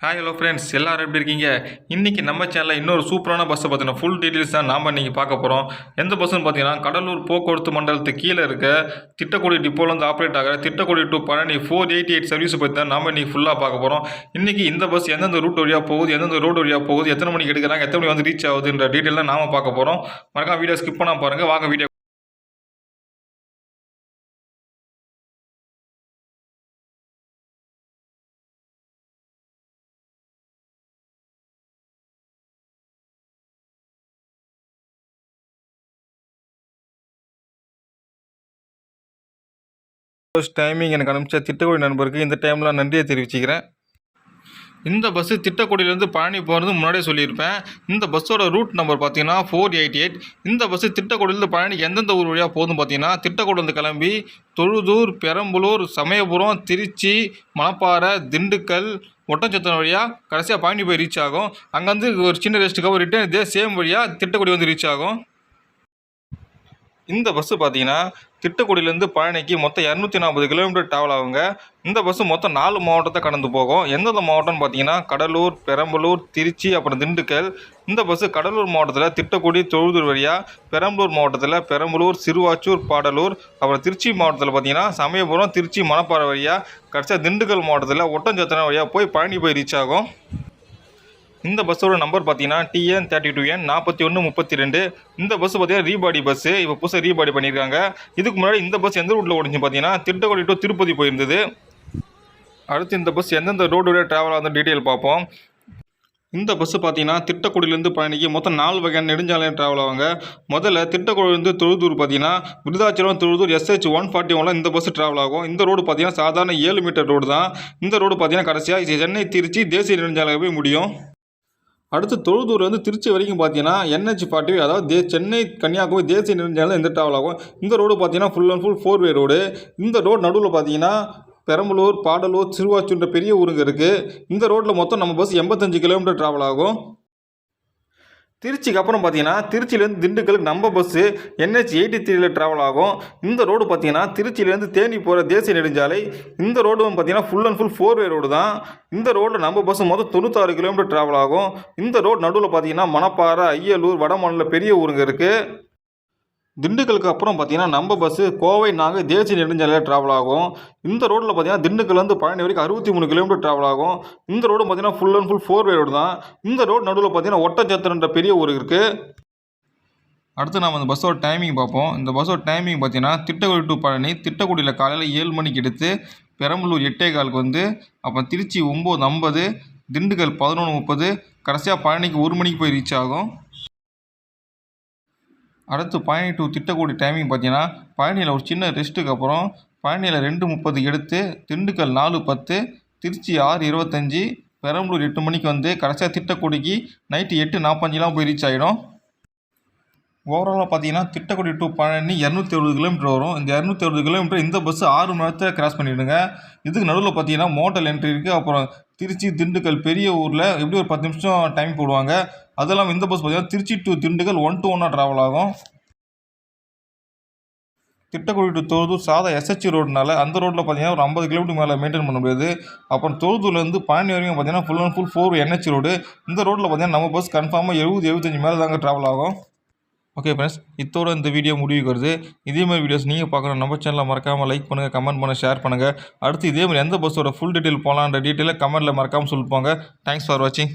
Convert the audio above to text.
Hi hello friends எல்லாரும் எப்படி இருக்கீங்க? இன்றைக்கி நம்ம சேனலில் இன்னொரு சூப்பரான பஸ்ஸை பார்த்தீங்கன்னா ஃபுல் டீட்டெயில்ஸ் தான் நாம் இன்றைக்கி பார்க்க போகிறோம் எந்த பஸ்ஸுன்னு பார்த்தீங்கன்னா கடலூர் போக்குவரத்து மண்டலத்துக்கு கீழே இருக்க திட்டக்குடி டிப்போலேருந்து ஆப்ரேட் ஆகிற Tittakudi to Palani four eighty eight service பற்றி தான் நாம் இன்றைக்கி ஃபுல்லாக பார்க்க போகிறோம் இன்றைக்கி இந்த பஸ் எந்தெந்த ரூட் வழியாக போகுது எந்தெந்த ரோடு வழியாக போகுது எத்தனை மணிக்கு எடுக்கிறாங்க எத்தனை மணி வந்து ரீச் ஆகுதுன்ற டீட்டெயில் தான் நாம் பார்க்க போகிறோம் மறக்காம வீடியோ ஸ்கிப் பண்ணால் பாருங்கள் வாங்க வீடியோ ஃபர்ஸ்ட் டைமிங் எனக்கு அனுப்பிச்ச திட்டக்குடி நண்பருக்கு இந்த டைமில் நன்றியை தெரிவிச்சுக்கிறேன். இந்த பஸ்ஸு திட்டக்குடியிலேருந்து பழனி போகிறது முன்னாடியே சொல்லியிருப்பேன். இந்த பஸ்ஸோட ரூட் நம்பர் பார்த்தீங்கன்னா ஃபோர் எயிட்டி எயிட் இந்த பஸ்ஸு திட்டக்குடியிலேருந்து பழனிக்கு எந்தெந்த ஊர் வழியாக போகுதுன்னு பார்த்தீங்கன்னா திட்டக்குடிலேருந்து கிளம்பி தொழுதூர் பெரம்பலூர் சமயபுரம் திருச்சி மணப்பாறை திண்டுக்கல் ஒட்டஞ்சத்திரம் வழியாக கடைசியாக பழனி போய் ரீச் ஆகும். அங்கேருந்து ஒரு சின்ன ரெஸ்ட்டுக்காக ரிட்டர்ன் இதே சேம் வழியாக திட்டக்குடி வந்து ரீச் ஆகும். இந்த பஸ்ஸு பார்த்தீங்கன்னா திட்டுக்குடியிலேருந்து பழனிக்கு மொத்தம் இரநூத்தி நாற்பது கிலோமீட்டர் ட்ராவல் ஆகுங்க. இந்த பஸ்ஸு மொத்தம் நாலு மாவட்டத்தை கடந்து போகும். எந்தெந்த மாவட்டம்னு பார்த்தீங்கன்னா கடலூர் பெரம்பலூர் திருச்சி அப்புறம் திண்டுக்கல். இந்த பஸ்ஸு கடலூர் மாவட்டத்தில் திட்டக்குடி தொழுதூர் வழியாக பெரம்பலூர் மாவட்டத்தில் பெரம்பலூர் சிறுவாச்சூர் பாடலூர் அப்புறம் திருச்சி மாவட்டத்தில் பார்த்தீங்கன்னா சமயபுரம் திருச்சி மணப்பாறை வழியாக கடைசியாக திண்டுக்கல் மாவட்டத்தில் ஒட்டஞ்சத்திரம் வழியாக போய் பழனி போய் ரீச் ஆகும். இந்த பஸ்ஸோட நம்பர் பார்த்தீங்கன்னா டிஎன் தேர்ட்டி டூ என் நாற்பத்தி ஒன்று முப்பத்தி ரெண்டு. இந்த பஸ் பார்த்தீங்கன்னா ரீபாடி பஸ்ஸு இப்போ புதுசாக ரீபாடி பண்ணியிருக்காங்க. இதுக்கு முன்னாடி இந்த பஸ் எந்த ரூட்டில் ஓடிச்சு பார்த்தீங்கன்னா திட்டக்குடி டு திருப்பதி போயிருந்தது. அடுத்து இந்த பஸ் எந்தெந்த ரோடு வழியாக ட்ராவல் ஆகுது டீட்டெயில் பார்ப்போம். இந்த பஸ்ஸு பார்த்தீங்கன்னா திட்டக்குடியிலேருந்து பழனிக்கு மொத்தம் நாலு வகையான நெடுஞ்சாலையும் ட்ராவல் ஆவாங்க. முதல்ல திட்டக்குடியிலேருந்து தொழுதூர் பார்த்தீங்கன்னா Virudhachalam Tholudur SH one forty ஒனில் இந்த பஸ்ஸு ட்ராவல் ஆகும். இந்த ரோடு பார்த்தீங்கன்னா சாதாரண ஏழு மீட்டர் ரோடு தான். இந்த ரோடு பார்த்தீங்கன்னா கடைசியாக சென்னை திருச்சி தேசிய நெடுஞ்சாலையாகவே போய் முடியும். அடுத்து தொழுதூர் வந்து திருச்சி வரைக்கும் பார்த்தீங்கன்னா என்ஹெச் ஃபார்ட்டி அதாவது தே சென்னை கன்னியாகுமரி தேசிய நெடுஞ்சாலை இந்த ட்ராவல் ஆகும். இந்த ரோடு பார்த்தீங்கன்னா full and full four way road இந்த ரோடு நடுவில் பார்த்தீங்கன்னா பெரம்பலூர் பாடலூர் திருவாச்சூர்ன்ற பெரிய ஊருங்க இருக்குது இந்த ரோட்டில் மொத்தம் நம்ம பஸ் எண்பத்தஞ்சு கிலோமீட்டர் ட்ராவல் ஆகும். திருச்சிக்கு அப்புறம் பார்த்தீங்கன்னா திருச்சியிலேருந்து திண்டுக்கலுக்கு நம்ம பஸ்ஸு என்ஹெச் எயிட்டி த்ரீல ட்ராவல் ஆகும். இந்த ரோடு பார்த்தீங்கன்னா திருச்சியிலேருந்து தேனி போகிற தேசிய நெடுஞ்சாலை இந்த ரோடு பார்த்தீங்கன்னா full and full four way road தான். இந்த ரோடில் நம்ம பஸ்ஸு மொத்தம் தொண்ணூத்தாறு கிலோமீட்டர் ட்ராவல் ஆகும். இந்த ரோடு நடுவில் பார்த்தீங்கன்னா மணப்பாறை ஐயலூர் வடமாநில பெரிய ஊருங்க இருக்குது திண்டுக்கலுக்கு அப்புறம் பார்த்தீங்கன்னா நம்ம பஸ்ஸு கோவை நாங்கள் தேசிய நெடுஞ்சாலையில் ட்ராவல் ஆகும். இந்த ரோட்டில் பார்த்தீங்கன்னா திண்டுக்கல்லேருந்து பழனி வரைக்கும் அறுபத்தி மூணு கிலோமீட்டர் ட்ராவல் ஆகும். இந்த ரோடு பார்த்தீங்கன்னா full and full four way road தான். இந்த ரோடு நடுவில் பார்த்தீங்கன்னா ஒட்டச்சத்திரன்ற பெரிய ஊர் இருக்குது அடுத்து நம்ம அந்த பஸ்ஸோட டைமிங் பார்ப்போம். இந்த பஸ்ஸோட டைமிங் பார்த்தீங்கன்னா திட்டக்குடி டு பழனி திட்டக்குடியில் காலையில் ஏழு மணிக்கு எடுத்து பெரம்பலூர் எட்டே காலுக்கு வந்து அப்புறம் திருச்சி ஒம்பது ஐம்பது திண்டுக்கல் பதினொன்று முப்பது கடைசியாக பழனிக்கு ஒரு மணிக்கு போய் ரீச் ஆகும். அடுத்து பழனி டு திட்டக்குடி டைமிங் பார்த்தீங்கன்னா பழனியில் ஒரு சின்ன ரெஸ்ட்டுக்கு அப்புறம் பழனியில் ரெண்டு முப்பது எடுத்து திண்டுக்கல் நாலு பத்து திருச்சி ஆறு இருபத்தஞ்சி பெரம்பலூர் எட்டு மணிக்கு வந்து கடைசியாக திட்டக்குடிக்கு நைட்டு எட்டு நாற்பஞ்சிலாம் போய் ரீச் ஆகிடும் ஓவராலாக பார்த்தீங்கன்னா திட்டக்குடி டு பழனி இரநூத்தி அறுபது கிலோமீட்டர் வரும். இந்த இரநூத்தி அறுபது கிலோமீட்டர் இந்த பஸ் ஆறு மணி நேரத்தில் கிராஸ் பண்ணிவிடுங்க இதுக்கு நடுவில் பார்த்தீங்கன்னா மோட்டல் என்ட்ரி இருக்குது அப்புறம் திருச்சி திண்டுக்கல் பெரிய ஊரில் எப்படி ஒரு பத்து நிமிஷம் டைம் போடுவாங்க? அதெல்லாம் இந்த பஸ் பார்த்தீங்கன்னா Trichy to Dindigul one to ஒன்னாக ட்ராவல் ஆகும். திட்டக்குடி டு தொழுதூர் சாதா எஸ்ஹெச்சி ரோடுனால அந்த ரோட்டில் பார்த்தீங்கன்னா ஒரு ஐம்பது கிலோமீட்டர் மேலே மெயின்டைன் பண்ண முடியாது. அப்புறம் தொழுதூர்லேருந்து பழனி வரைக்கும் பார்த்தீங்கன்னா full and full four NH road. இந்த ரோட்டில் பார்த்தீங்கன்னா நம்ம பஸ் கன்ஃபார்மாக எழுபது எழுபத்தஞ்சு மேலே தாங்க ட்ராவல் ஆகும். ஓகே ஃப்ரெண்ட்ஸ் இத்தோட இந்த வீடியோ முடிவுக்கு வருது. இதே மாதிரி வீடியோஸ் நீங்கள் பார்க்கணும் நம்ம சேனலில் மறக்காமல் லைக் பண்ணுங்கள் கமெண்ட் பண்ண ஷேர் பண்ணுங்கள் அடுத்து இதே மாதிரி எந்த பஸ்ஸோட ஃபுல் டீட்டெயில் போகலான்ற டீட்டெயிலை கமெண்ட்டில் மறக்காமல் சொல்லிப்போங்க தேங்க்ஸ் ஃபார் வாட்சிங்